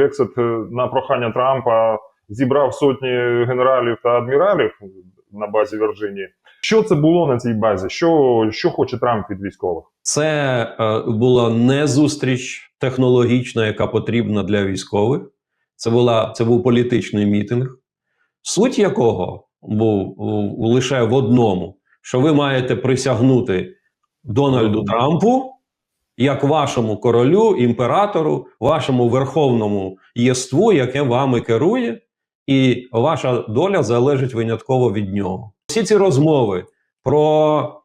Гексет е, на прохання Трампа зібрав сотні генералів та адміралів на базі Вірджинії. Що це було на цій базі? Що, що хоче Трамп від військових? Це е, була не зустріч технологічна, яка потрібна для військових. Це, була, це був політичний мітинг, суть якого був лише в одному: що ви маєте присягнути Дональду Трампу як вашому королю, імператору, вашому верховному єству, яке вами керує, і ваша доля залежить винятково від нього. Всі ці розмови про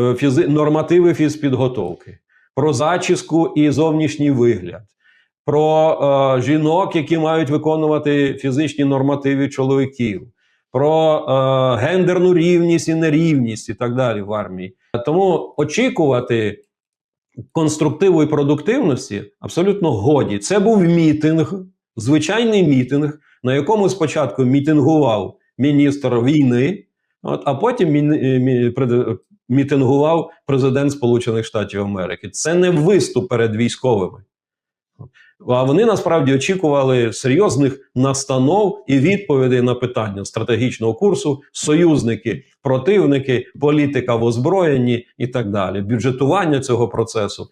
е, фізи... нормативи фізпідготовки, про зачіску і зовнішній вигляд, про е, жінок, які мають виконувати фізичні нормативи чоловіків, про е, гендерну рівність і нерівність і так далі в армії. Тому очікувати конструктиву і продуктивності абсолютно годі. Це був мітинг, звичайний мітинг, на якому спочатку мітингував міністр війни, от, а потім е, мітингував президент Сполучених Штатів Америки. Це не виступ перед військовими. А вони насправді очікували серйозних настанов і відповідей на питання стратегічного курсу, союзники, противники, політика в озброєнні і так далі, бюджетування цього процесу.